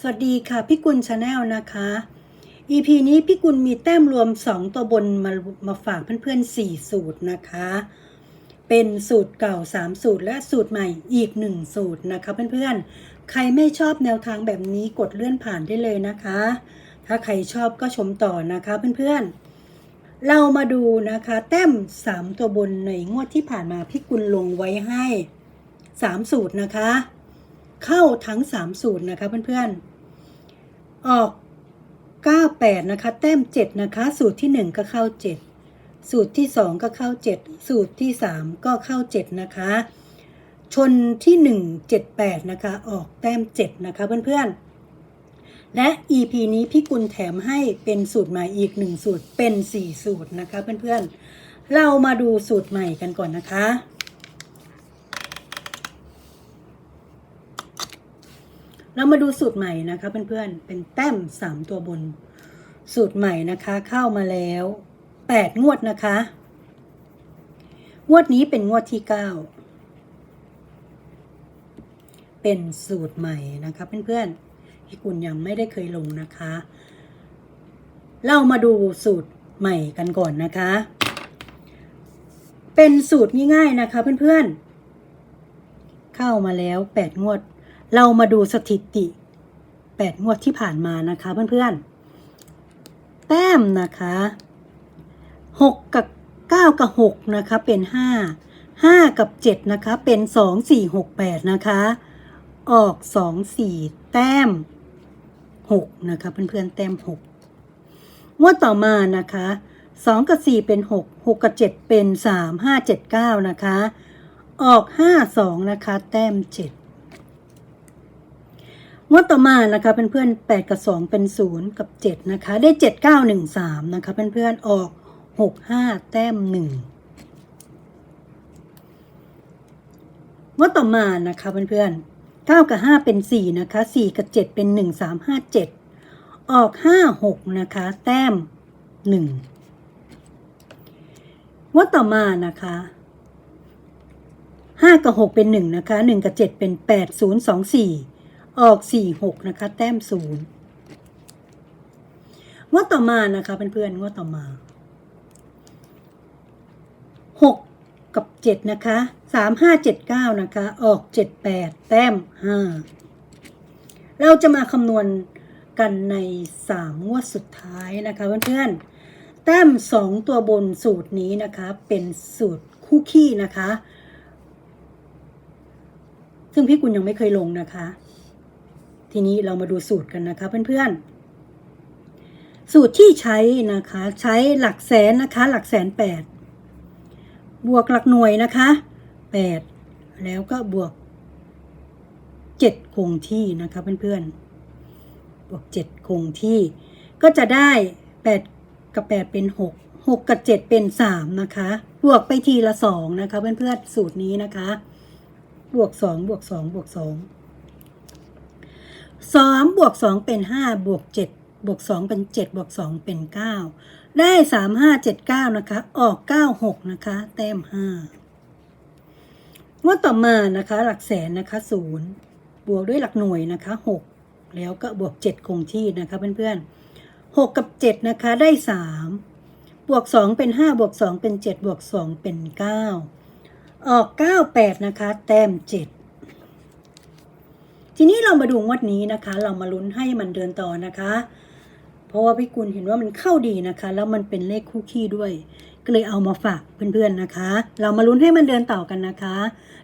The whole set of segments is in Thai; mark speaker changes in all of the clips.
Speaker 1: สวัสดีค่ะพี่กุลชาแนลนะคะ EP นี้พี่กุลมีแต้มรวม 2 ตัวบนมามาฝากเพื่อนๆ 4 สูตรนะคะ เป็นสูตรเก่า 3 สูตรและสูตรใหม่อีก 1 สูตรนะคะเพื่อนๆ ใครไม่ชอบแนวทางแบบนี้กดเลื่อนผ่านได้เลยนะคะ ถ้าใครชอบก็ชมต่อนะคะเพื่อนๆ เรามาดูนะคะ แต้ม 3 ตัวบนในงวดที่ผ่านมาพี่กุลลงไว้ให้ 3 สูตรนะคะ เข้าทั้ง 3 สูตรนะคะเพื่อนๆ ออก 98 นะคะ แต้ม 7 นะคะ สูตรที่ 1 ก็เข้า 7 สูตรที่ 2 ก็เข้า 7 สูตรที่ 3 ก็เข้า 7 นะคะ ชนที่ 1 78 นะคะ ออกแต้ม 7 นะคะเพื่อนๆ และ EP นี้พี่กุลแถมให้เป็นสูตรใหม่อีก 1 สูตรเป็น 4 สูตรนะคะเพื่อนๆ เรามาดูสูตรใหม่กันก่อนนะคะ เรามาดูสูตรใหม่นะคะเพื่อนๆ เป็นแต้ม3ตัวบน สูตรใหม่นะคะ เข้ามาแล้ว8งวดนะคะ งวดนี้เป็นงวดที่9เป็นสูตรใหม่นะคะเพื่อนๆที่คุณยังไม่ได้เคยลงนะคะ เรามาดูสูตรใหม่กันก่อนนะคะ เป็นสูตรง่ายๆนะคะเพื่อนๆ เข้ามาแล้ว8งวด เรามาดูสถิติ 8 งวดที่ผ่านมานะคะเพื่อนๆ แต้มนะคะ 6 กับ 9 กับ 6 นะคะ เป็น 5 5 กับ 7 นะคะ เป็น 2 4 6 8 นะคะ ออก 2 4 แต้ม 6 นะคะ เพื่อนๆ แต้ม 6 งวดต่อมานะคะ 2 กับ 4 เป็น 6 6 กับ 7 เป็น 3 5 7 9 นะคะ ออก 5 2 นะคะ แต้ม 7 งวดต่อมานะคะเพื่อนๆ8กับ 2 เป็น 0 กับ 7 นะคะ ได้ 7 9 1 3 นะคะเพื่อนๆออก 6 5 แต้ม 1งวดต่อมานะคะเพื่อนๆ9กับ 5 เป็น 4 นะคะ 4 กับ 7 เป็น 1 3 5 7 ออก 5 6 นะคะ แต้ม 1งวดต่อมานะคะ5กับ 6 เป็น 1 นะคะ 1 กับ 7 เป็น 8 0 2 4 ออก4 6นะคะ แต้ม0งวดต่อมานะคะเพื่อนๆงวดต่อมา6กับ7นะคะ3 5 7 9นะคะ ออก7 8แต้ม5เราจะมาคำนวณกันใน3งวดสุดท้ายนะคะเพื่อนๆแต้ม2ตัวบนสูตรนี้นะคะ เป็นสูตรคู่ขี้นะคะ ซึ่งพี่กุลยังไม่เคยลงนะคะ ทีนี้เรามาดูสูตรกันนะคะเพื่อนๆ สูตรที่ใช้นะคะใช้หลักแสนนะคะ หลักแสนแปดบวกหลักหน่วยนะคะแปดแล้วก็บวกเจ็ดคงที่นะคะเพื่อนๆ บวกเจ็ดคงที่ ก็จะได้แปดกับแปดเป็นหกหกกับเจ็ดเป็นสามนะคะ บวกไปทีละสองนะคะเพื่อนๆ สูตรนี้นะคะ บวกสองบวกสองบวกสอง สองบวกสองเป็นห้าบวกเจ็ดบวกสองเป็นเจ็ดบวกสองเป็นเก้าได้สามห้าเจ็ดเก้านะคะ ออกเก้าหกนะคะ แต้มห้างวดต่อมานะคะ หลักแสนนะคะศูนย์บวกด้วยหลักหน่วยนะคะหกแล้วก็บวกเจ็ดคงที่นะคะเพื่อนๆหกกับเจ็ดนะคะได้สามบวกสองเป็นห้าบวกสองเป็นเจ็ดบวกสองเป็นเก้าออกเก้าแปดนะคะ แต้มเจ็ด ทีนี้เรามาดูงวดนี้นะคะ เรามาลุ้นให้มันเดินต่อนะคะ เพราะว่าพี่กุลเห็นว่ามันเข้าดีนะคะ แล้วมันเป็นเลขคู่ขี้ด้วย ก็เลยเอามาฝากเพื่อนๆนะคะ เรามาลุ้นให้มันเดินต่อกันนะคะ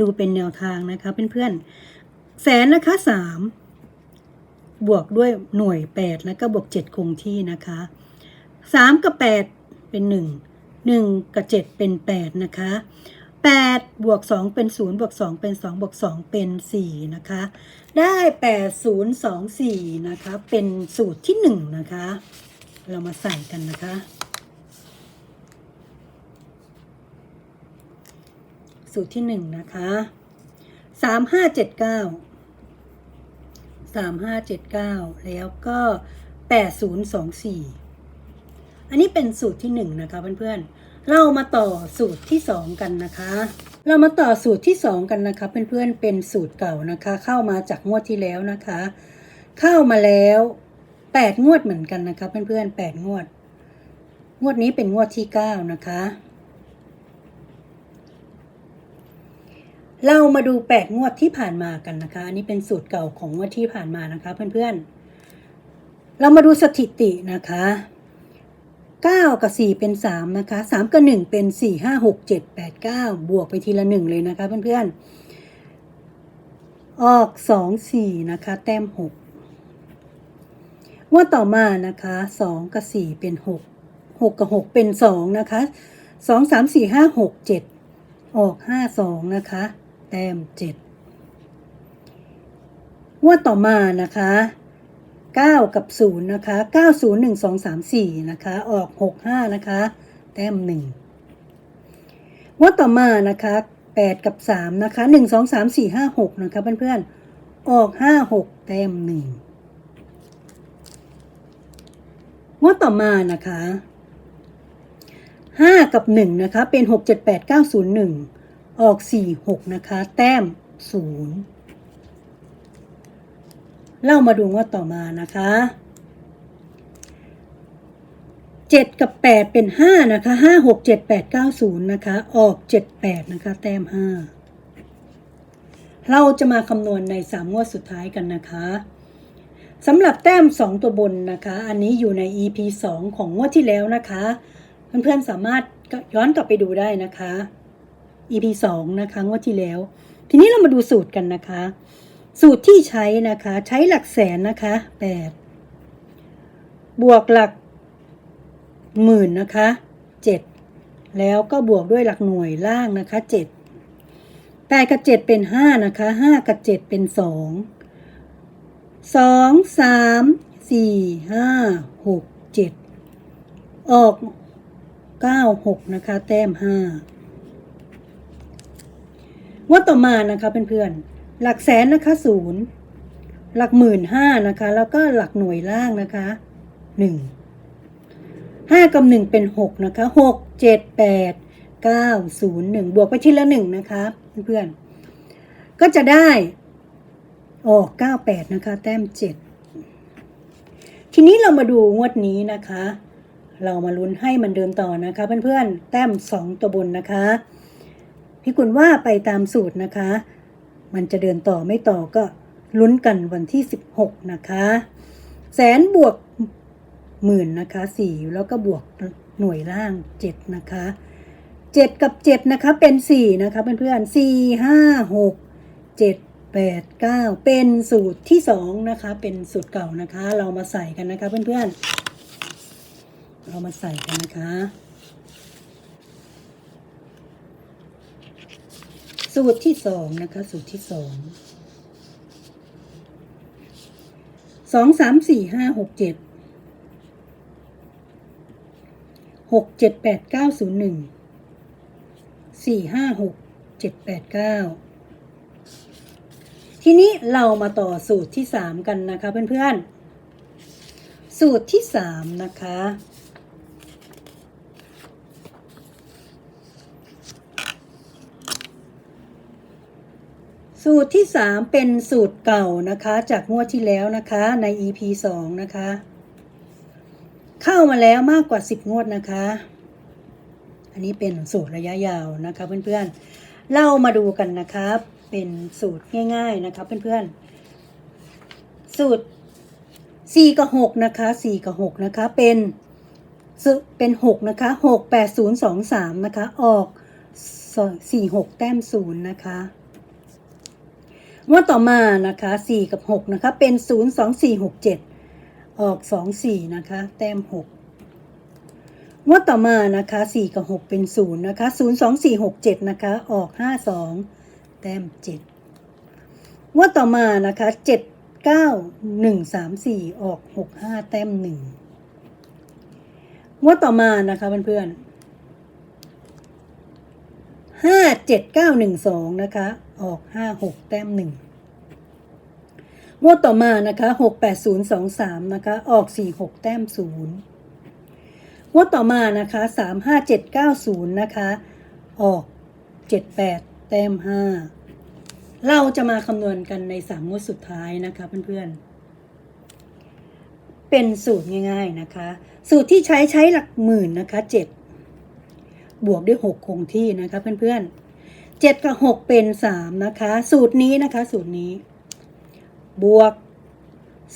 Speaker 1: ดูเป็นแนวทางนะคะเพื่อนๆแสนนะคะสามบวกด้วยหน่วยแปดแล้วก็บวกเจ็ดคงที่นะคะสามกับแปดเป็นหนึ่งหนึ่งกับเจ็ดเป็นแปดนะคะ 8บวก2เป็น0บวก2เป็น2บวก2เป็น4นะคะได้ 8024นะคะเป็นสูตรที่1นะคะเรามาใส่กันนะคะสูตรที่1นะคะ3579 3579แล้วก็8024อันนี้เป็นสูตรที่1นะคะเพื่อนๆ เรามาต่อสูตรที่ 2 กันนะคะ เรามาต่อสูตรที่ 2 กันนะคะ เพื่อนๆเป็นสูตรเก่านะคะ เข้ามาจากงวดที่แล้วนะคะ เข้ามาแล้วแปดงวดเหมือนกันนะคะ เพื่อนๆแปดงวด งวดนี้เป็นงวดที่เก้านะคะ เรามาดูแปดงวดที่ผ่านมากันนะคะอันนี้เป็นสูตรเก่าของงวดที่ผ่านมานะคะ เพื่อนๆเรามาดูสถิตินะคะ เก้ากับสี่เป็นสามนะคะสามกับหนึ่งเป็นสี่ห้าหกเจ็ดแปดเก้าบวกไปทีละหนึ่งเลยนะคะเพื่อนๆ ออกสองสี่นะคะ แต้มหกงวดต่อมานะคะสองกับสี่เป็นหกหกกับหกเป็นสองนะคะสองสามสี่ห้าหกเจ็ดออกห้าสองนะคะ แต้มเจ็ดงวดต่อมานะคะ เก้ากับศูนย์นะคะเก้าศูนย์หนึ่งสองสามสี่นะคะ ออกหกห้านะคะ แต้มหนึ่งงวดต่อมานะคะแปดกับสามนะคะหนึ่งสองสามสี่ห้าหกนะคะ เพื่อนๆ ออกห้าหกแต้มหนึ่งงวดต่อมานะคะห้ากับหนึ่งนะคะ เป็นหกเจ็ดแปดเก้าศูนย์หนึ่งออกสี่หกนะคะ แต้มศูนย์ เล่ามาดูงวดต่อมานะคะเจ็ดกับแปดเป็นห้านะคะห้าหกเจ็ดแปดเก้าศูนย์นะคะ ออกเจ็ดแปดนะคะ แต้มห้าเราจะมาคำนวณในสามงวดสุดท้ายกันนะคะสำหรับแต้ม2ตัวบนนะคะ อันนี้อยู่ใน EP 2ของงวดที่แล้วนะคะ เพื่อนๆสามารถย้อนกลับไปดูได้นะคะ EP 2นะคะงวดที่แล้ว ทีนี้เรามาดูสูตรกันนะคะ สูตรที่ใช้นะคะ ใช้หลักแสนนะคะ8บวกหลักหมื่นนะคะ7แล้วก็บวกด้วยหลักหน่วยล่างนะคะ7แปดกับเจ็ดเป็นห้านะคะห้ากับเจ็ดเป็นสองสองสามสี่ห้าหกเจ็ดออกเก้าหกนะคะแต้มห้าว่าต่อมานะคะเพื่อนๆ หลักแสนนะคะศูนย์หลักหมื่นห้านะคะ แล้วก็หลักหน่วยล่างนะคะหนึ่งห้ากับหนึ่งเป็นหกนะคะหกเจ็ดแปดเก้าศูนย์หนึ่งบวกไปทีละหนึ่งนะคะเพื่อนๆก็จะได้ออกเก้าแปดนะคะ แต้มเจ็ดทีนี้เรามาดูงวดนี้นะคะ เรามาลุ้นให้มันเดินต่อนะคะ เพื่อนๆ แต้มสองตัวบนนะคะ พี่กุลว่าไปตามสูตรนะคะ มันจะเดินต่อไม่ต่อก็ลุ้นกันวันที่ 16 นะคะ แสนบวกหมื่นนะคะสี่แล้วก็บวกหน่วยล่าง 7 นะคะเจ็ดกับเจ็ดนะคะ เป็นสี่นะคะ เพื่อนๆสี่ห้าหกเจ็ดแปดเก้าเป็นสูตรที่สองนะคะ เป็นสูตรเก่านะคะ เรามาใส่กันนะคะเพื่อนๆ เรามาใส่กันนะคะ สูตรที่สองนะคะ สูตรที่สองสองสามสี่ห้าหกเจ็ดหกเจ็ดแปดเก้าศูนย์หนึ่งสี่ห้าหกเจ็ดแปดเก้าทีนี้เรามาต่อสูตรที่สามกันนะคะเพื่อนๆ สูตรที่สามนะคะ สูตรที่สามเป็นสูตรเก่านะคะ จากงวดที่แล้วนะคะใน EP สองนะคะ เข้ามาแล้วมากกว่าสิบงวดนะคะ อันนี้เป็นสูตรระยะยาวนะคะเพื่อนๆเรามาดูกันนะคะเป็นสูตรง่ายๆนะคะเพื่อนๆ สูตรสี่กับหกนะคะสี่กับหกนะคะ เป็นเป็นหกนะคะหกแปดศูนย์สองสามนะคะ ออกสี่หกแต้มศูนย์นะคะ งวดต่อมานะคะ 4 กับ 6 นะคะ เป็น 0 2 4 6 7 ออก 2 4 นะคะ แต้ม 6 งวดต่อมานะคะ 4 กับ 6 เป็น 0 นะคะ 0 2 4 6 7 นะคะ ออก 5 2 แต้ม 7 งวดต่อมานะคะ 7 9 1 3 4 ออก 6 5 แต้ม 1 งวดต่อมานะคะเพื่อนๆ5 7 9 1 2 นะคะ ออกห้าหกแต้มหนึ่งงวดต่อมานะคะหกแปดศูนย์สองสามนะคะ ออกสี่หกแต้มศูนย์งวดต่อมานะคะสามห้าเจ็ดเก้าศูนย์นะคะ ออกเจ็ดแปดแต้มห้าเราจะมาคำนวณกันในสามงวดสุดท้ายนะคะเพื่อนๆ เป็นสูตรง่ายๆนะคะ สูตรที่ใช้ใช้หลักหมื่นนะคะเจ็ดบวกด้วยหกคงที่นะคะเพื่อนๆ เจ็ดกับหกเป็นสามนะคะ สูตรนี้นะคะ สูตรนี้ บวก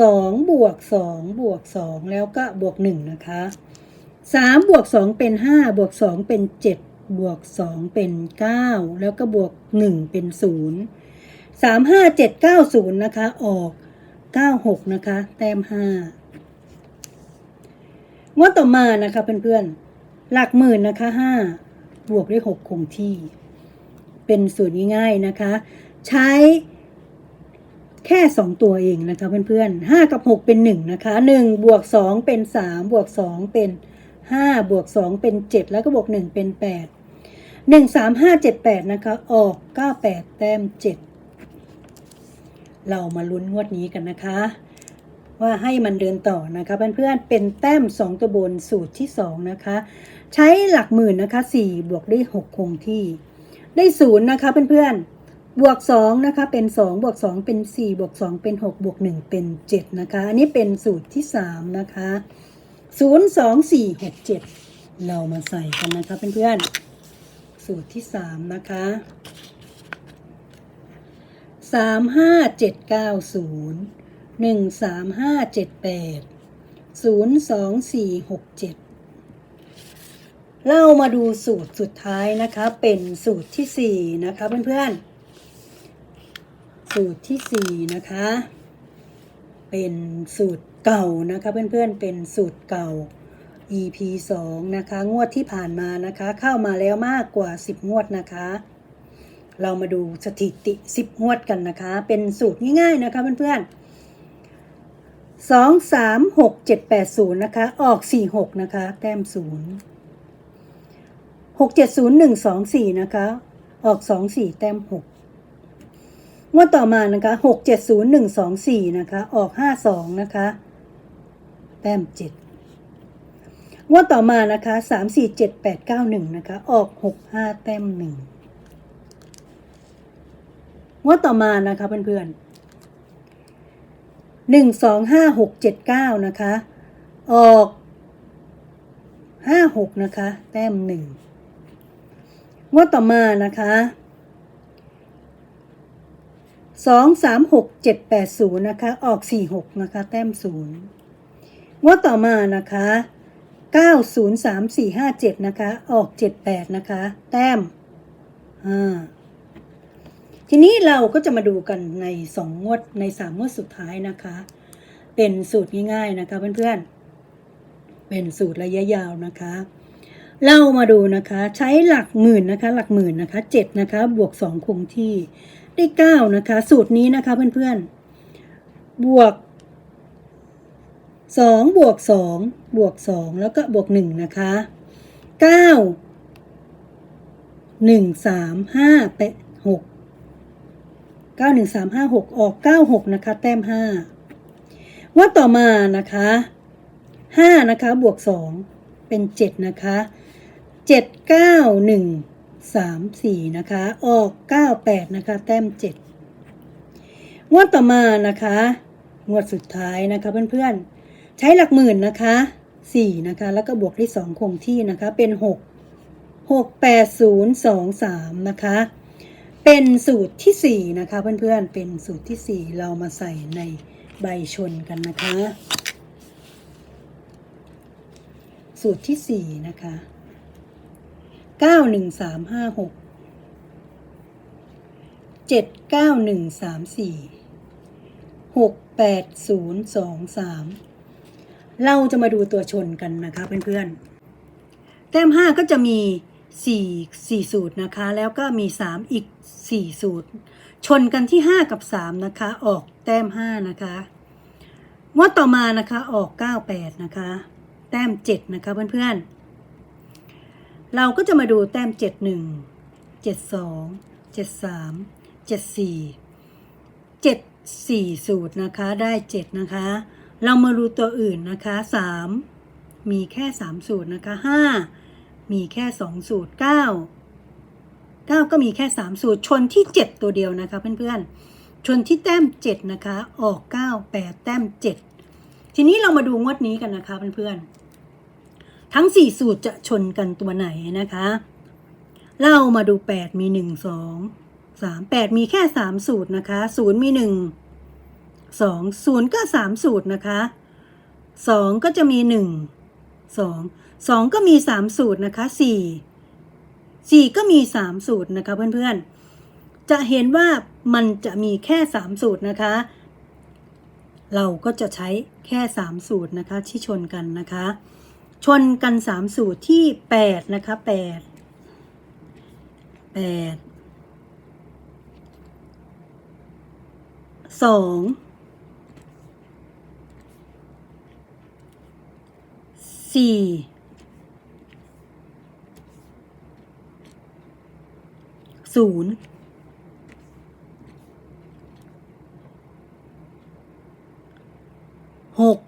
Speaker 1: สองบวกสองบวกสองแล้วก็บวกหนึ่งนะคะสามบวกสองเป็นห้าบวกสองเป็นเจ็ดบวกสองเป็นเก้าแล้วก็บวกหนึ่งเป็นศูนย์สามห้าเจ็ดเก้าศูนย์นะคะ ออกเก้าหกนะคะ แต้มห้างวดต่อมานะคะเพื่อนๆ หลักหมื่นนะคะห้าบวกด้วยหกคงที่ เป็นสูตรง่ายๆนะคะ ใช้แค่สองตัวเองนะคะเพื่อนๆห้ากับหกเป็นหนึ่งนะคะหนึ่งบวกสองเป็นสามบวกสองเป็นห้าบวกสองเป็นเจ็ดแล้วก็บวกหนึ่งเป็นแปดหนึ่งสามห้าเจ็ดแปดนะคะ ออกเก้าแปดแต้มเจ็ดเรามาลุ้นงวดนี้กันนะคะ ว่าให้มันเดินต่อนะคะเพื่อนๆเป็นแต้มสองตัวบนสูตรที่สองนะคะ ใช้หลักหมื่นนะคะสี่บวกด้วยหกคงที่ ได้ศูนย์นะคะเพื่อนๆ บวกสองนะคะเป็นสองบวกสองเป็นสี่บวกสองเป็นหกบวกหนึ่งเป็นเจ็ดนะคะ อันนี้เป็นสูตรที่สามนะคะศูนย์สองสี่หกเจ็ดเรามาใส่กันนะคะเพื่อนๆ สูตรที่สามนะคะสามห้าเจ็ดเก้าศูนย์หนึ่งสามห้าเจ็ดแปดศูนย์สองสี่หกเจ็ด เรามาดูสูตรสุดท้ายนะคะ เป็นสูตรที่สี่นะคะเพื่อนๆ สูตรที่สี่นะคะ เป็นสูตรเก่านะคะเพื่อนๆ เป็นสูตรเก่า EP สองนะคะ งวดที่ผ่านมานะคะ เข้ามาแล้วมากกว่า10งวดนะคะ เรามาดูสถิติ10งวดกันนะคะ เป็นสูตรง่ายๆนะคะเพื่อนๆสองสามหกเจ็ดแปดศูนย์นะคะ ออกสี่หกนะคะ แต้มศูนย์ หกเจ็ดศูนย์หนึ่งสองสี่นะคะ ออกสองสี่แต้มหกงวดต่อมานะคะหกเจ็ดศูนย์หนึ่งสองสี่นะคะ ออกห้าสองนะคะ แต้มเจ็ดงวดต่อมานะคะสามสี่เจ็ดแปดเก้าหนึ่งนะคะ ออกหกห้าแต้มหนึ่งงวดต่อมานะคะเพื่อนๆหนึ่งสองห้าหกเจ็ดเก้านะคะ ออกห้าหกนะคะ แต้มหนึ่ง งวดต่อมานะคะสองสามหกเจ็ดแปดศูนย์นะคะออกสี่หกนะคะแต้มศูนย์งวดต่อมานะคะเก้าศูนย์สามสี่ห้าเจ็ดนะคะออกเจ็ดแปดนะคะแต้มอ่าทีนี้เราก็จะมาดูกันในสองงวดในสามงวดสุดท้ายนะคะ เป็นสูตรง่ายๆนะคะเพื่อนๆเป็นสูตรระยะยาวนะคะ เรามาดูนะคะใช้หลักหมื่นนะคะ หลักหมื่นนะคะเจ็ดนะคะบวกสองคงที่ได้เก้านะคะ สูตรนี้นะคะเพื่อนๆบวกสองบวกสองบวกสองแล้วก็บวกหนึ่งนะคะเก้าหนึ่งสามห้าแปดหกเก้าหนึ่งสามห้าหกออกเก้าหกนะคะแต้มห้าว่าต่อมานะคะห้านะคะบวกสองเป็นเจ็ดนะคะ เจ็ดเก้าหนึ่งสามสี่นะคะ ออกเก้าแปดนะคะ แต้มเจ็ดงวดต่อมานะคะ งวดสุดท้ายนะคะ เพื่อนๆ ใช้หลักหมื่นนะคะสี่นะคะ แล้วก็บวกด้สองคงที่นะคะ เป็นหกหกแปดศูนย์สองสามนะคะ เป็นสูตรที่สี่นะคะ เพื่อนๆ เป็นสูตรที่สี่เรามาใส่ในใบชนกันนะคะ สูตรที่สี่นะคะ เก้าหนึ่งสามห้าหกเจ็ดเก้าหนึ่งสามสี่หกแปดศูนย์สองสามเราจะมาดูตัวชนกันนะคะเพื่อนๆ แต้มห้าก็จะมีสี่สี่สูตรนะคะ แล้วก็มีสามอีกสี่สูตร ชนกันที่ห้ากับสามนะคะ ออกแต้มห้านะคะงวดต่อมานะคะออกเก้าแปดนะคะ แต้มเจ็ดนะคะเพื่อนๆ เราก็จะมาดูแต้มเจ็ดหนึ่งเจ็ดสองเจ็ดสามเจ็ดสี่เจ็ดสี่สูตรนะคะ ได้เจ็ดนะคะ เรามาดูตัวอื่นนะคะสามมีแค่สามสูตรนะคะห้ามีแค่สองสูตรเก้าเก้าก็มีแค่สามสูตร ชนที่เจ็ดตัวเดียวนะคะเพื่อนๆ ชนที่แต้มเจ็ดนะคะ ออกเก้าแปดแต้มเจ็ดทีนี้เรามาดูงวดนี้กันนะคะเพื่อนๆ ทั้งสี่สูตรจะชนกันตัวไหนนะคะเรามาดูแปดมีหนึ่งสองสามแปดมีแค่สามสูตรนะคะศูนย์มีหนึ่งสองศูนย์ก็สามสูตรนะคะสองก็จะมีหนึ่งสองสองก็มีสามสูตรนะคะสี่สี่ก็มีสามสูตรนะคะเพื่อนๆ จะเห็นว่ามันจะมีแค่สามสูตรนะคะ เราก็จะใช้แค่สามสูตรนะคะที่ชนกันนะคะ ชนกันสามสูตรที่แปดนะคะแปดแปดสองสี่ศูนย์หก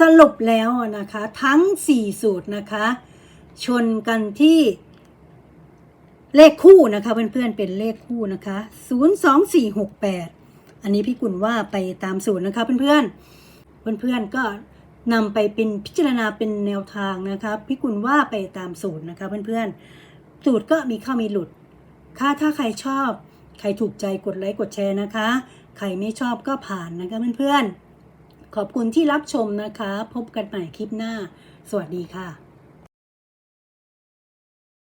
Speaker 1: สรุปแล้วนะคะทั้ง 4 สูตรนะคะ ชนกันที่เลขคู่นะคะเพื่อนๆเป็นเลขคู่นะคะ02468 อันนี้พี่กุลว่าไปตามสูตรนะคะเพื่อนๆเพื่อนๆก็นำไปเป็นพิจารณาเป็นแนวทางนะคะพี่กุลว่าไปตามสูตรนะคะเพื่อนๆสูตรก็มีเข้ามีหลุด ค่ะถ้าใครชอบ ใครถูกใจกดไลค์กดแชร์นะคะ ใครไม่ชอบก็ผ่านนะคะเพื่อนๆ ขอบคุณที่รับชมนะคะ พบกันใหม่คลิปหน้า สวัสดีค่ะ